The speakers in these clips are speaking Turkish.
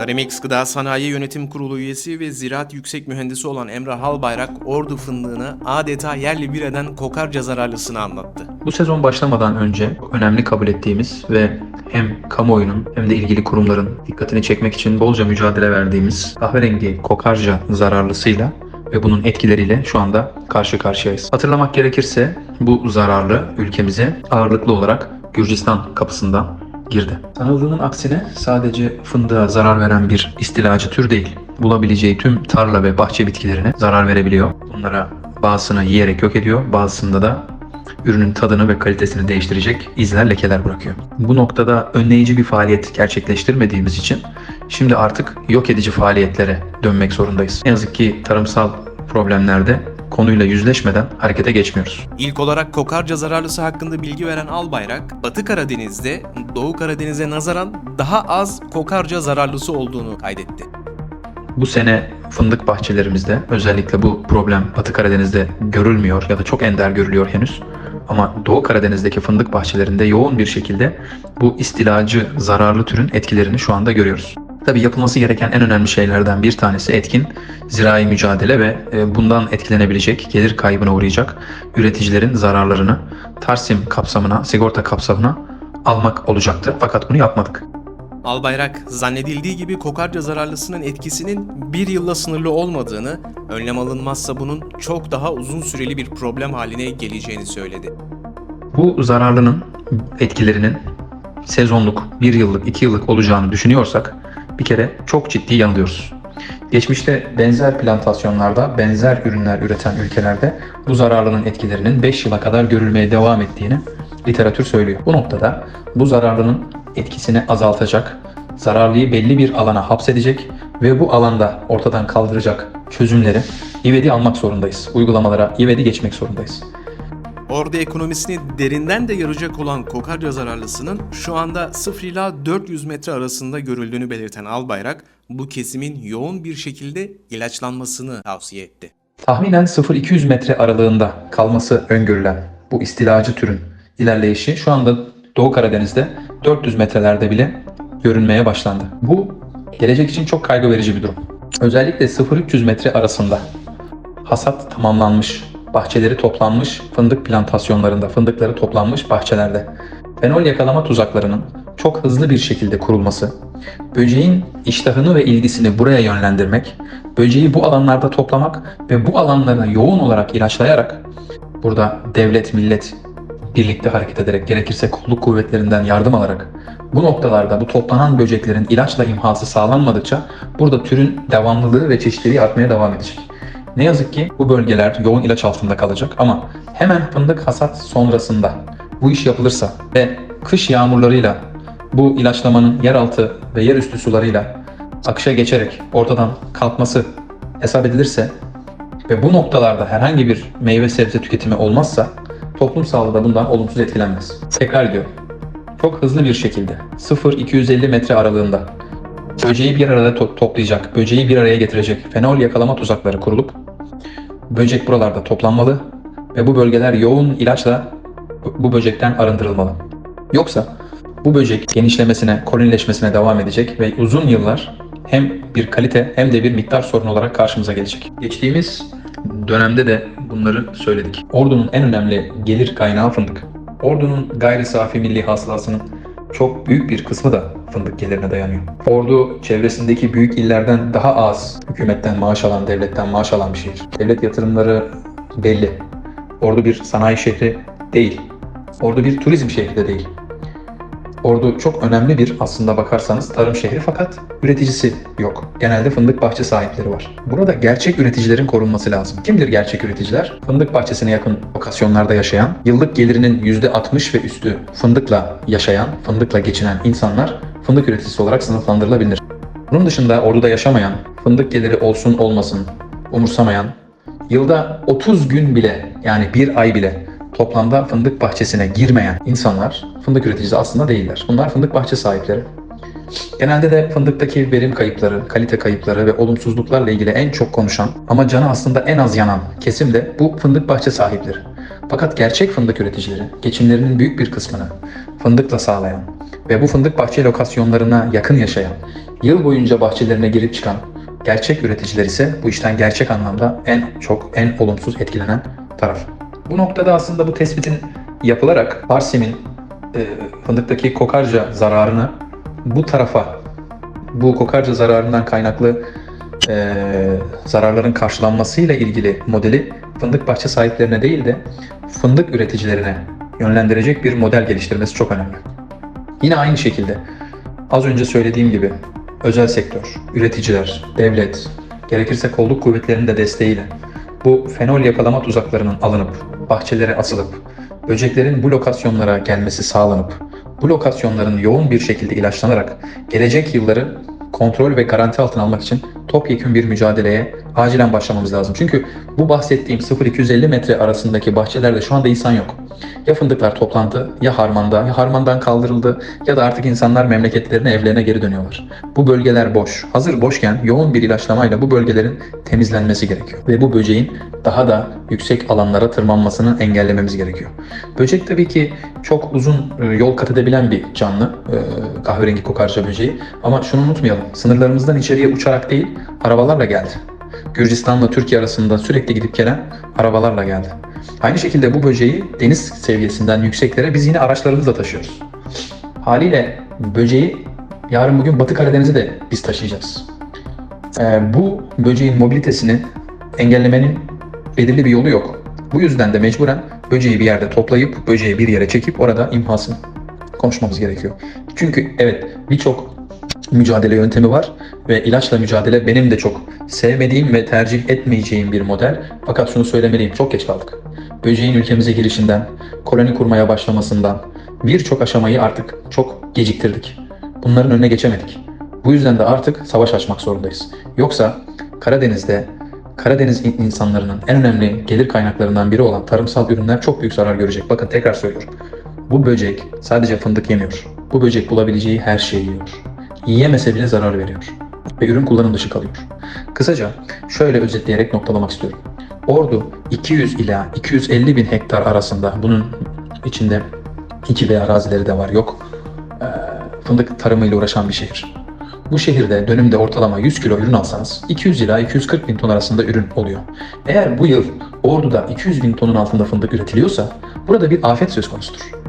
Karamix Gıda Sanayi Yönetim Kurulu üyesi ve ziraat yüksek mühendisi olan Emrah Halbayrak, Ordu fındığını adeta yerli bir eden kokarca zararlısını anlattı. Bu sezon başlamadan önce önemli kabul ettiğimiz ve hem kamuoyunun hem de ilgili kurumların dikkatini çekmek için bolca mücadele verdiğimiz kahverengi kokarca zararlısıyla ve bunun etkileriyle şu anda karşı karşıyayız. Hatırlamak gerekirse bu zararlı ülkemize ağırlıklı olarak Gürcistan kapısından girdi. Sanıldığının aksine sadece fındığa zarar veren bir istilacı tür değil. Bulabileceği tüm tarla ve bahçe bitkilerine zarar verebiliyor. Bunlara bazısını yiyerek yok ediyor, bazısında da ürünün tadını ve kalitesini değiştirecek izler, lekeler bırakıyor. Bu noktada önleyici bir faaliyet gerçekleştirmediğimiz için şimdi artık yok edici faaliyetlere dönmek zorundayız. Ne yazık ki tarımsal problemlerde konuyla yüzleşmeden harekete geçmiyoruz. İlk olarak kokarca zararlısı hakkında bilgi veren Albayrak, Batı Karadeniz'de Doğu Karadeniz'e nazaran daha az kokarca zararlısı olduğunu kaydetti. Bu sene fındık bahçelerimizde özellikle bu problem Batı Karadeniz'de görülmüyor ya da çok ender görülüyor henüz. Ama Doğu Karadeniz'deki fındık bahçelerinde yoğun bir şekilde bu istilacı zararlı türün etkilerini şu anda görüyoruz. Tabii yapılması gereken en önemli şeylerden bir tanesi etkin zirai mücadele ve e, bundan etkilenebilecek, gelir kaybına uğrayacak üreticilerin zararlarını Tarsim kapsamına, sigorta kapsamına almak olacaktı. Fakat bunu yapmadık. Albayrak, zannedildiği gibi kokarca zararlısının etkisinin bir yılla sınırlı olmadığını, önlem alınmazsa bunun çok daha uzun süreli bir problem haline geleceğini söyledi. Bu zararlının etkilerinin sezonluk, bir yıllık, iki yıllık olacağını düşünüyorsak bir kere çok ciddi yanılıyoruz. Geçmişte benzer plantasyonlarda, benzer ürünler üreten ülkelerde bu zararlının etkilerinin 5 yıla kadar görülmeye devam ettiğini literatür söylüyor. Bu noktada bu zararlının etkisini azaltacak, zararlıyı belli bir alana hapsedecek ve bu alanda ortadan kaldıracak çözümleri ivedi almak zorundayız. Uygulamalara ivedi geçmek zorundayız. Ordu ekonomisini derinden de yarayacak olan kokarca zararlısının şu anda 0 ila 400 metre arasında görüldüğünü belirten Albayrak, bu kesimin yoğun bir şekilde ilaçlanmasını tavsiye etti. Tahminen 0-200 metre aralığında kalması öngörülen bu istilacı türün ilerleyişi şu anda Doğu Karadeniz'de 400 metrelerde bile görünmeye başlandı. Bu gelecek için çok kaygı verici bir durum. Özellikle 0-300 metre arasında hasat tamamlanmış, bahçeleri toplanmış fındık plantasyonlarında, fındıkları toplanmış bahçelerde fenol yakalama tuzaklarının çok hızlı bir şekilde kurulması, böceğin iştahını ve ilgisini buraya yönlendirmek, böceği bu alanlarda toplamak ve bu alanları yoğun olarak ilaçlayarak burada devlet, millet birlikte hareket ederek gerekirse kolluk kuvvetlerinden yardım alarak bu noktalarda bu toplanan böceklerin ilaçla imhası sağlanmadıkça burada türün devamlılığı ve çeşitliliği artmaya devam edecek. Ne yazık ki bu bölgeler yoğun ilaç altında kalacak ama hemen fındık hasat sonrasında bu iş yapılırsa ve kış yağmurlarıyla bu ilaçlamanın yeraltı ve yerüstü sularıyla akışa geçerek ortadan kalkması hesap edilirse ve bu noktalarda herhangi bir meyve sebze tüketimi olmazsa toplum sağlığı da bundan olumsuz etkilenmez. Tekrar ediyorum. Çok hızlı bir şekilde 0-250 metre aralığında böceği bir arada to- toplayacak, böceği bir araya getirecek fenol yakalama tuzakları kurulup böcek buralarda toplanmalı ve bu bölgeler yoğun ilaçla bu- böcekten arındırılmalı. Yoksa bu böcek genişlemesine, kolonileşmesine devam edecek ve uzun yıllar hem bir kalite hem de bir miktar sorun olarak karşımıza gelecek. Geçtiğimiz dönemde de bunları söyledik. Ordu'nun en önemli gelir kaynağı fındık. Ordu'nun gayri safi milli hasılasının çok büyük bir kısmı da fındık gelirine dayanıyor. Ordu çevresindeki büyük illerden daha az hükümetten maaş alan, devletten maaş alan bir şehir. Devlet yatırımları belli. Ordu bir sanayi şehri değil. Ordu bir turizm şehri de değil. Ordu çok önemli bir aslında bakarsanız tarım şehri fakat üreticisi yok. Genelde fındık bahçe sahipleri var. Burada gerçek üreticilerin korunması lazım. Kimdir gerçek üreticiler? Fındık bahçesine yakın lokasyonlarda yaşayan, yıllık gelirinin %60 ve üstü fındıkla yaşayan, fındıkla geçinen insanlar fındık üreticisi olarak sınıflandırılabilir. Bunun dışında orduda yaşamayan, fındık geliri olsun olmasın umursamayan, yılda 30 gün bile yani bir ay bile toplamda fındık bahçesine girmeyen insanlar fındık üreticisi aslında değiller. Bunlar fındık bahçe sahipleri. Genelde de fındıktaki verim kayıpları, kalite kayıpları ve olumsuzluklarla ilgili en çok konuşan ama canı aslında en az yanan kesim de bu fındık bahçe sahipleri. Fakat gerçek fındık üreticileri geçimlerinin büyük bir kısmını fındıkla sağlayan, ve bu fındık bahçe lokasyonlarına yakın yaşayan, yıl boyunca bahçelerine girip çıkan gerçek üreticiler ise bu işten gerçek anlamda en çok, en olumsuz etkilenen taraf. Bu noktada aslında bu tespitin yapılarak Parsim'in e, fındıktaki kokarca zararını bu tarafa, bu kokarca zararından kaynaklı e, zararların karşılanmasıyla ilgili modeli fındık bahçe sahiplerine değil de fındık üreticilerine yönlendirecek bir model geliştirmesi çok önemli. Yine aynı şekilde az önce söylediğim gibi özel sektör, üreticiler, devlet, gerekirse kolluk kuvvetlerinin de desteğiyle bu fenol yakalama tuzaklarının alınıp bahçelere asılıp böceklerin bu lokasyonlara gelmesi sağlanıp bu lokasyonların yoğun bir şekilde ilaçlanarak gelecek yılları kontrol ve garanti altına almak için topyekun bir mücadeleye acilen başlamamız lazım. Çünkü bu bahsettiğim 0-250 metre arasındaki bahçelerde şu anda insan yok. Ya fındıklar toplandı, ya harmanda, ya harmandan kaldırıldı ya da artık insanlar memleketlerine, evlerine geri dönüyorlar. Bu bölgeler boş. Hazır boşken yoğun bir ilaçlamayla bu bölgelerin temizlenmesi gerekiyor. Ve bu böceğin daha da yüksek alanlara tırmanmasını engellememiz gerekiyor. Böcek tabii ki çok uzun e, yol kat edebilen bir canlı, e, kahverengi kokarca böceği. Ama şunu unutmayalım, sınırlarımızdan içeriye uçarak değil, arabalarla geldi. Gürcistan'la Türkiye arasında sürekli gidip gelen arabalarla geldi. Aynı şekilde bu böceği deniz seviyesinden yükseklere biz yine araçlarımızla taşıyoruz. Haliyle böceği yarın bugün Batı Karadeniz'e de biz taşıyacağız. Ee, bu böceğin mobilitesini engellemenin belirli bir yolu yok. Bu yüzden de mecburen böceği bir yerde toplayıp böceği bir yere çekip orada imhasını konuşmamız gerekiyor. Çünkü evet birçok mücadele yöntemi var ve ilaçla mücadele benim de çok sevmediğim ve tercih etmeyeceğim bir model. Fakat şunu söylemeliyim çok geç kaldık. Böceğin ülkemize girişinden, koloni kurmaya başlamasından birçok aşamayı artık çok geciktirdik. Bunların önüne geçemedik. Bu yüzden de artık savaş açmak zorundayız. Yoksa Karadeniz'de Karadeniz in- insanlarının en önemli gelir kaynaklarından biri olan tarımsal ürünler çok büyük zarar görecek. Bakın tekrar söylüyorum. Bu böcek sadece fındık yemiyor. Bu böcek bulabileceği her şeyi yiyor. Yiyemese bile zarar veriyor. Ve ürün kullanım dışı kalıyor. Kısaca şöyle özetleyerek noktalamak istiyorum. Ordu 200 ila 250 bin hektar arasında bunun içinde iki veya arazileri de var yok. Fındık tarımıyla uğraşan bir şehir. Bu şehirde dönümde ortalama 100 kilo ürün alsanız 200 ila 240 bin ton arasında ürün oluyor. Eğer bu yıl Ordu'da 200 bin tonun altında fındık üretiliyorsa burada bir afet söz konusudur.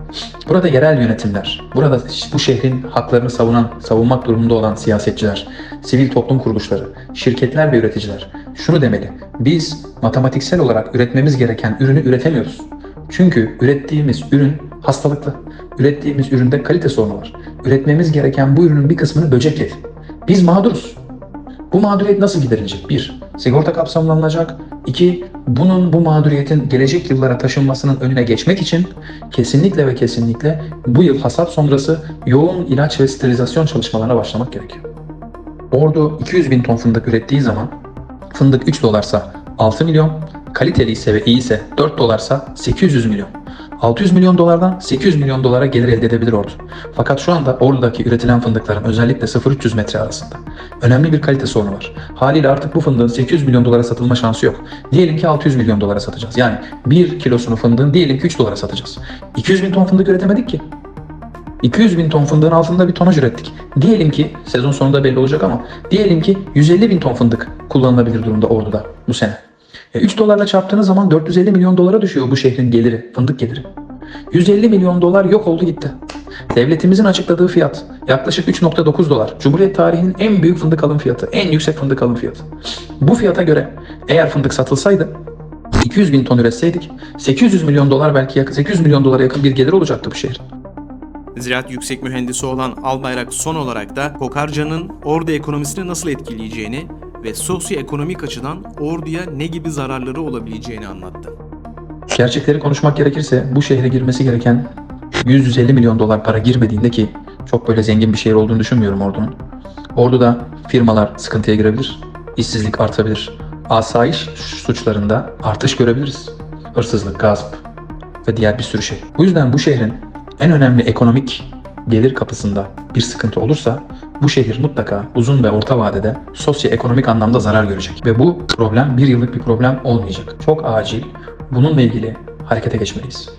Burada yerel yönetimler, burada bu şehrin haklarını savunan, savunmak durumunda olan siyasetçiler, sivil toplum kuruluşları, şirketler ve üreticiler şunu demeli. Biz matematiksel olarak üretmemiz gereken ürünü üretemiyoruz. Çünkü ürettiğimiz ürün hastalıklı. Ürettiğimiz üründe kalite sorunu var. Üretmemiz gereken bu ürünün bir kısmını böcek yedi. Biz mağduruz. Bu mağduriyet nasıl giderilecek? Bir, sigorta kapsamına alınacak. İki, bunun bu mağduriyetin gelecek yıllara taşınmasının önüne geçmek için kesinlikle ve kesinlikle bu yıl hasat sonrası yoğun ilaç ve sterilizasyon çalışmalarına başlamak gerekiyor. Ordu 200 bin ton fındık ürettiği zaman fındık 3 dolarsa 6 milyon, kaliteli ise ve iyi ise 4 dolarsa 800 milyon. 600 milyon dolardan 800 milyon dolara gelir elde edebilir Ordu. Fakat şu anda Ordu'daki üretilen fındıkların özellikle 0-300 metre arasında önemli bir kalite sorunu var. Haliyle artık bu fındığın 800 milyon dolara satılma şansı yok. Diyelim ki 600 milyon dolara satacağız. Yani 1 kilosunu fındığın diyelim ki 3 dolara satacağız. 200 bin ton fındık üretemedik ki. 200 bin ton fındığın altında bir tonaj ürettik. Diyelim ki sezon sonunda belli olacak ama diyelim ki 150 bin ton fındık kullanılabilir durumda Ordu'da bu sene. E 3 dolarla çarptığınız zaman 450 milyon dolara düşüyor bu şehrin geliri, fındık geliri. 150 milyon dolar yok oldu gitti. Devletimizin açıkladığı fiyat yaklaşık 3.9 dolar. Cumhuriyet tarihinin en büyük fındık alım fiyatı, en yüksek fındık alım fiyatı. Bu fiyata göre eğer fındık satılsaydı 200 bin ton üretseydik 800 milyon dolar belki yakın 800 milyon dolara yakın bir gelir olacaktı bu şehrin. Ziraat Yüksek Mühendisi olan Albayrak son olarak da kokarcanın Ordu ekonomisini nasıl etkileyeceğini ve sosyoekonomik açıdan Ordu'ya ne gibi zararları olabileceğini anlattı. Gerçekleri konuşmak gerekirse bu şehre girmesi gereken 150 milyon dolar para girmediğinde ki çok böyle zengin bir şehir olduğunu düşünmüyorum Ordu'nun. Ordu'da firmalar sıkıntıya girebilir, işsizlik artabilir, asayiş suçlarında artış görebiliriz. Hırsızlık, gasp ve diğer bir sürü şey. Bu yüzden bu şehrin en önemli ekonomik gelir kapısında bir sıkıntı olursa bu şehir mutlaka uzun ve orta vadede sosyoekonomik anlamda zarar görecek. Ve bu problem bir yıllık bir problem olmayacak. Çok acil bununla ilgili harekete geçmeliyiz.